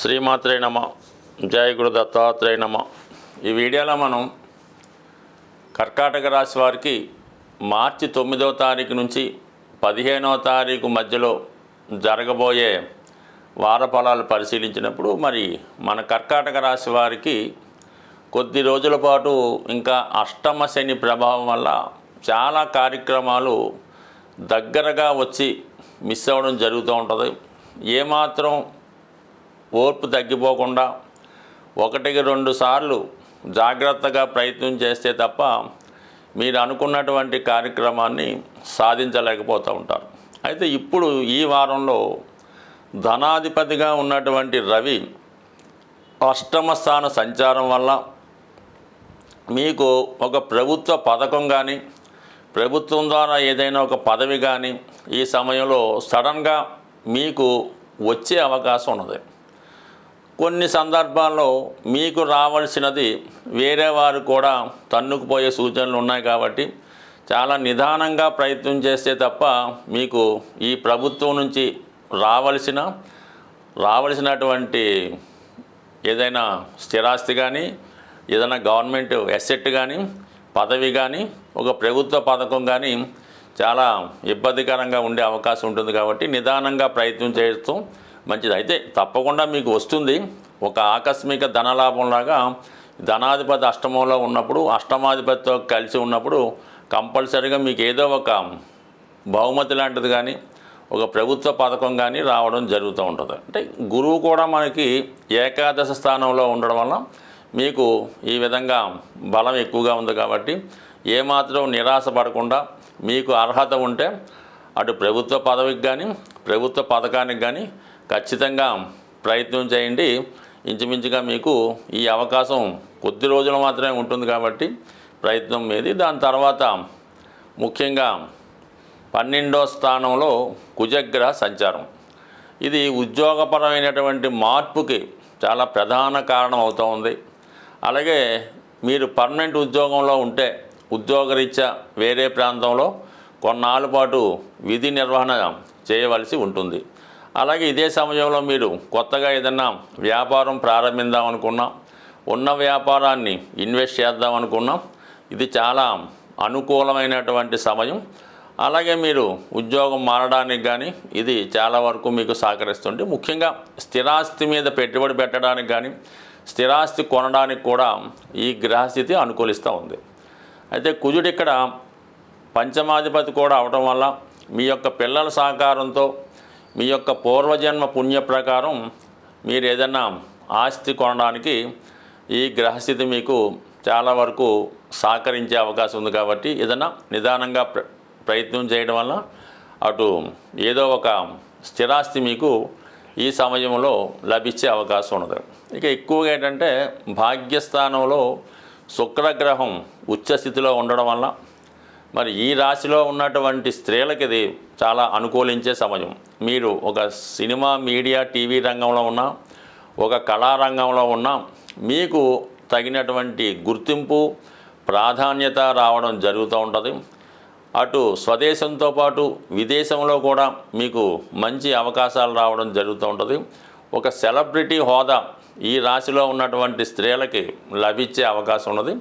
శ్రీమాత్రే నమ జయ గురు దత్తాత్రేయ నమ. ఈ వీడియోలో మనం కర్కాటక రాశి వారికి మార్చి తొమ్మిదవ తారీఖు నుంచి పదిహేనవ తారీఖు మధ్యలో జరగబోయే వార ఫలాలు పరిశీలించినప్పుడు మరి మన కర్కాటక రాశి వారికి కొద్ది రోజుల పాటు ఇంకా అష్టమ శని ప్రభావం వల్ల చాలా కార్యక్రమాలు దగ్గరగా వచ్చి మిస్ అవ్వడం జరుగుతూ ఉంటుంది. ఏమాత్రం ఓర్పు తగ్గిపోకుండా ఒకటికి రెండు సార్లు జాగ్రత్తగా ప్రయత్నం చేస్తే తప్ప మీరు అనుకున్నటువంటి కార్యక్రమాన్ని సాధించలేకపోతూ ఉంటారు. అయితే ఇప్పుడు ఈ వారంలో ధనాధిపతిగా ఉన్నటువంటి రవి అష్టమ స్థాన సంచారం వల్ల మీకు ఒక ప్రభుత్వ పథకం కానీ ప్రభుత్వం ద్వారా ఏదైనా ఒక పదవి కానీ ఈ సమయంలో సడన్గా మీకు వచ్చే అవకాశం ఉన్నది. కొన్ని సందర్భాల్లో మీకు రావాల్సినది వేరే వారు కూడా తన్నుకుపోయే సూచనలు ఉన్నాయి కాబట్టి చాలా నిదానంగా ప్రయత్నం చేస్తే తప్ప మీకు ఈ ప్రభుత్వం నుంచి రావలసిన రావలసినటువంటి ఏదైనా స్థిరాస్తి కానీ ఏదైనా గవర్నమెంట్ ఎసెట్ కానీ పదవి కానీ ఒక ప్రభుత్వ పథకం కానీ చాలా ఇబ్బందికరంగా ఉండే అవకాశం ఉంటుంది కాబట్టి నిదానంగా ప్రయత్నం చేస్తూ మంచిది. అయితే తప్పకుండా మీకు వస్తుంది ఒక ఆకస్మిక ధనలాభంలాగా ధనాధిపతి అష్టమంలో ఉన్నప్పుడు అష్టమాధిపతితో కలిసి ఉన్నప్పుడు కంపల్సరీగా మీకు ఏదో ఒక బహుమతి లాంటిది కానీ ఒక ప్రభుత్వ పథకం కానీ రావడం జరుగుతూ ఉంటుంది. అంటే గురువు కూడా మనకి ఏకాదశ స్థానంలో ఉండడం వల్ల మీకు ఈ విధంగా బలం ఎక్కువగా ఉంది కాబట్టి ఏమాత్రం నిరాశ పడకుండా మీకు అర్హత ఉంటే అటు ప్రభుత్వ పదవికి కానీ ప్రభుత్వ పథకానికి కానీ ఖచ్చితంగా ప్రయత్నం చేయండి. ఇంచుమించుగా మీకు ఈ అవకాశం కొద్ది రోజులు మాత్రమే ఉంటుంది కాబట్టి ప్రయత్నం మీది. దాని తర్వాత ముఖ్యంగా పన్నెండో స్థానంలో కుజగ్రహ సంచారం. ఇది ఉద్యోగపరమైనటువంటి మార్పుకి చాలా ప్రధాన కారణం అవుతూ ఉంది. అలాగే మీరు పర్మనెంట్ ఉద్యోగంలో ఉంటే ఉద్యోగరీత్యా వేరే ప్రాంతంలో కొన్నాళ్ళ పాటు విధి నిర్వహణ చేయవలసి ఉంటుంది. అలాగే ఇదే సమయంలో మీరు కొత్తగా ఏదన్నా వ్యాపారం ప్రారంభిద్దాం అనుకున్నాం ఉన్న వ్యాపారాన్ని ఇన్వెస్ట్ చేద్దాం అనుకున్నాం ఇది చాలా అనుకూలమైనటువంటి సమయం. అలాగే మీరు ఉద్యోగం మారడానికి కానీ ఇది చాలా వరకు మీకు సహకరిస్తుంది ముఖ్యంగా స్థిరాస్తి మీద పెట్టుబడి పెట్టడానికి కానీ స్థిరాస్తి కొనడానికి కూడా ఈ గ్రహస్థితి అనుకూలిస్తూ ఉంది. అయితే కుజుడు ఇక్కడ పంచమాధిపతి కూడా అవటం వల్ల మీ యొక్క పిల్లల సహకారంతో మీ యొక్క పూర్వజన్మ పుణ్య ప్రకారం మీరు ఏదైనా ఆస్తి కొనడానికి ఈ గ్రహస్థితి మీకు చాలా వరకు సహకరించే అవకాశం ఉంది కాబట్టి ఏదైనా నిదానంగా ప్ర ప్రయత్నం చేయడం వల్ల అటు ఏదో ఒక స్థిరాస్తి మీకు ఈ సమయంలో లభించే అవకాశం ఉన్నది. ఇక ఎక్కువగా ఏంటంటే భాగ్యస్థానంలో శుక్రగ్రహం ఉచ్చస్థితిలో ఉండడం వల్ల మరి ఈ రాశిలో ఉన్నటువంటి స్త్రీలకి ఇది చాలా అనుకూలించే సమయం. మీరు ఒక సినిమా మీడియా టీవీ రంగంలో ఉన్న ఒక కళారంగంలో ఉన్న మీకు తగినటువంటి గుర్తింపు ప్రాధాన్యత రావడం జరుగుతూ ఉంటుంది. అటు స్వదేశంతో పాటు విదేశంలో కూడా మీకు మంచి అవకాశాలు రావడం జరుగుతూ ఉంటుంది. ఒక సెలబ్రిటీ హోదా ఈ రాశిలో ఉన్నటువంటి స్త్రీలకి లభించే అవకాశం ఉన్నది.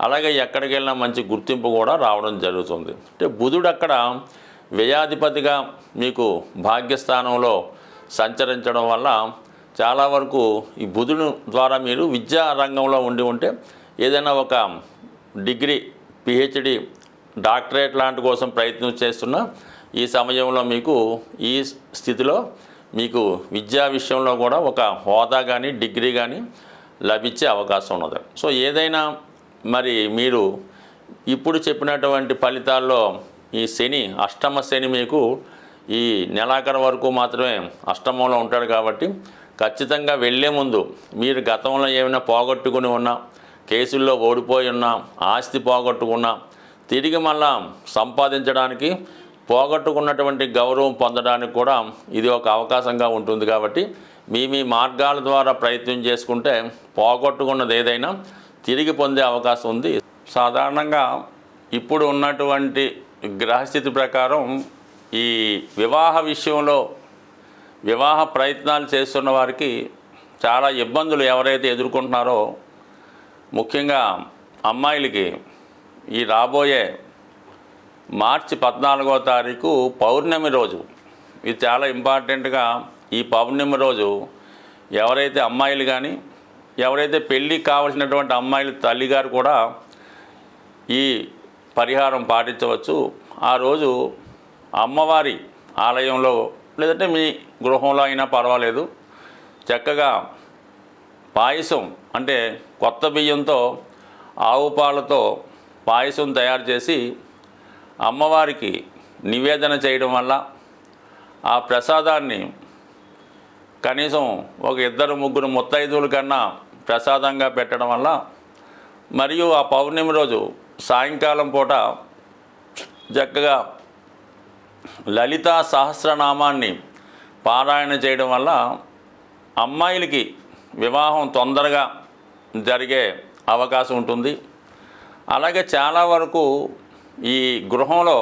అలాగే ఎక్కడికి వెళ్ళినా మంచి గుర్తింపు కూడా రావడం జరుగుతుంది. అంటే బుధుడు అక్కడ వ్యయాధిపతిగా మీకు భాగ్యస్థానంలో సంచరించడం వల్ల చాలా వరకు ఈ బుధుడు ద్వారా మీరు విద్యా రంగంలో ఉండి ఉంటే ఏదైనా ఒక డిగ్రీ పిహెచ్డి డాక్టరేట్ లాంటి కోసం ప్రయత్నం చేస్తున్న ఈ సమయంలో మీకు ఈ స్థితిలో మీకు విద్యా విషయంలో కూడా ఒక హోదా కానీ డిగ్రీ కానీ లభించే అవకాశం ఉన్నది. సో ఏదైనా మరి మీరు ఇప్పుడు చెప్పినటువంటి ఫలితాల్లో ఈ శని అష్టమ శని మీకు ఈ నెలాఖరు వరకు మాత్రమే అష్టమంలో ఉంటాడు కాబట్టి ఖచ్చితంగా వెళ్ళే ముందు మీరు గతంలో ఏమైనా పోగొట్టుకుని ఉన్నా కేసుల్లో ఓడిపోయి ఉన్నా ఆస్తి పోగొట్టుకున్నా తిరిగి మళ్ళా సంపాదించడానికి పోగొట్టుకున్నటువంటి గౌరవం పొందడానికి కూడా ఇది ఒక అవకాశంగా ఉంటుంది కాబట్టి మీ మీ మార్గాల ద్వారా ప్రయత్నం చేసుకుంటే పోగొట్టుకున్నది ఏదైనా తిరిగి పొందే అవకాశం ఉంది. సాధారణంగా ఇప్పుడు ఉన్నటువంటి గ్రహస్థితి ప్రకారం ఈ వివాహ విషయంలో వివాహ ప్రయత్నాలు చేస్తున్న వారికి చాలా ఇబ్బందులు ఎవరైతే ఎదుర్కొంటున్నారో ముఖ్యంగా అమ్మాయిలకి ఈ రాబోయే మార్చి పద్నాలుగో తారీఖు పౌర్ణమి రోజు ఇది చాలా ఇంపార్టెంట్గా ఈ పౌర్ణమి రోజు ఎవరైతే అమ్మాయిలు కానీ ఎవరైతే పెళ్ళికి కావలసినటువంటి అమ్మాయిల తల్లిగారు కూడా ఈ పరిహారం పాటించవచ్చు. ఆ రోజు అమ్మవారి ఆలయంలో లేదంటే మీ గృహంలో అయినా పర్వాలేదు. చక్కగా పాయసం అంటే కొత్త బియ్యంతో ఆవు పాలతో పాయసం తయారు చేసి అమ్మవారికి నివేదన చేయడం వల్ల ఆ ప్రసాదాన్ని కనీసం ఒక ఇద్దరు ముగ్గురు ముత్తైదువుల కన్నా ప్రసాదంగా పెట్టడం వల్ల మరియు ఆ పౌర్ణమి రోజు సాయంకాలం పూట చక్కగా లలితా సహస్రనామాన్ని పారాయణ చేయడం వల్ల అమ్మాయిలకి వివాహం తొందరగా జరిగే అవకాశం ఉంటుంది. అలాగే చాలా వరకు ఈ గృహంలో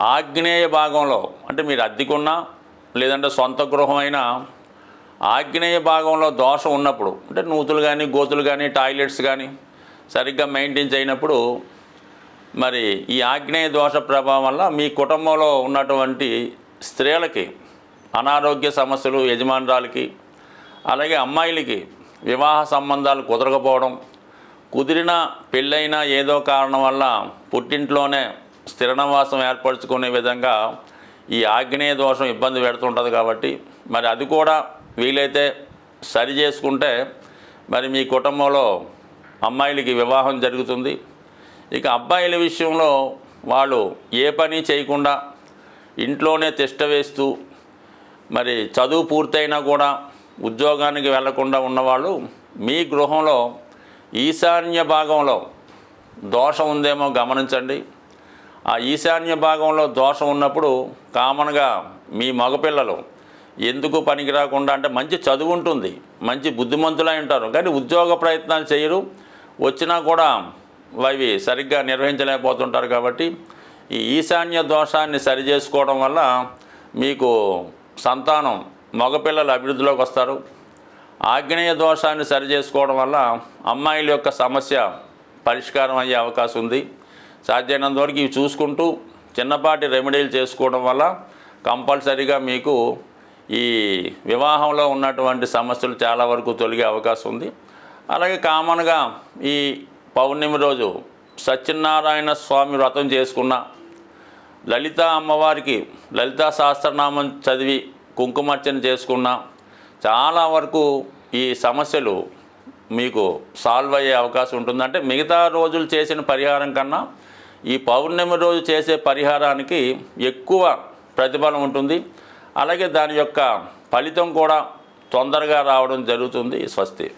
ఆగ్నేయ భాగంలో అంటే మీరు అద్దెకున్నా లేదంటే సొంత గృహమైనా ఆగ్నేయ భాగంలో దోషం ఉన్నప్పుడు అంటే నూతులు కానీ గోతులు కానీ టాయిలెట్స్ కానీ సరిగ్గా మెయింటైన్ చేయనప్పుడు మరి ఈ ఆగ్నేయ దోష ప్రభావం వల్ల మీ కుటుంబంలో ఉన్నటువంటి స్త్రీలకి అనారోగ్య సమస్యలు యజమానురాలకి అలాగే అమ్మాయిలకి వివాహ సంబంధాలు కుదరకపోవడం కుదిరిన పెళ్ళైనా ఏదో కారణం వల్ల పుట్టింట్లోనే స్థిరనివాసం ఏర్పరచుకునే విధంగా ఈ ఆగ్నేయ దోషం ఇబ్బంది పెడుతుంటుంది కాబట్టి మరి అది కూడా వీలైతే సరి చేసుకుంటే మరి మీ కుటుంబంలో అమ్మాయిలకి వివాహం జరుగుతుంది. ఇక అబ్బాయిల విషయంలో వాళ్ళు ఏ పని చేయకుండా ఇంట్లోనే తిష్ట వేస్తూ మరి చదువు పూర్తయినా కూడా ఉద్యోగానికి వెళ్ళకుండా ఉన్నవాళ్ళు మీ గృహంలో ఈశాన్య భాగంలో దోషం ఉందేమో గమనించండి. ఆ ఈశాన్య భాగంలో దోషం ఉన్నప్పుడు కామన్గా మీ మగపిల్లలు ఎందుకు పనికి రాకుండా అంటే మంచి చదువు ఉంటుంది మంచి బుద్ధిమంతులై ఉంటారు. కానీ ఉద్యోగ ప్రయత్నాలు చేయరు. వచ్చినా కూడా అవి సరిగ్గా నిర్వహించలేకపోతుంటారు కాబట్టి ఈ ఈశాన్య దోషాన్ని సరి చేసుకోవడం వల్ల మీకు సంతానం మగపిల్లలు అభివృద్ధిలోకి వస్తారు. ఆగ్నేయ దోషాన్ని సరి చేసుకోవడం వల్ల అమ్మాయిల యొక్క సమస్య పరిష్కారం అయ్యే అవకాశం ఉంది. సాధ్యమైనంత వరకు ఇవి చూసుకుంటూ చిన్నపాటి రెమెడీలు చేసుకోవడం వల్ల కంపల్సరీగా మీకు ఈ వివాహంలో ఉన్నటువంటి సమస్యలు చాలా వరకు తొలగే అవకాశం ఉంది. అలాగే కామన్గా ఈ పౌర్ణమి రోజు సత్యనారాయణ స్వామి వ్రతం చేసుకున్న లలిత అమ్మవారికి లలితా సహస్రనామం చదివి కుంకుమార్చన చేసుకున్న చాలా వరకు ఈ సమస్యలు మీకు సాల్వ్ అయ్యే అవకాశం ఉంటుంది. అంటే మిగతా రోజులు చేసిన పరిహారం కన్నా ఈ పౌర్ణమి రోజు చేసే పరిహారానికి ఎక్కువ ప్రతిఫలం ఉంటుంది. అలాగే దాని యొక్క ఫలితం కూడా తొందరగా రావడం జరుగుతుంది. స్వస్తి.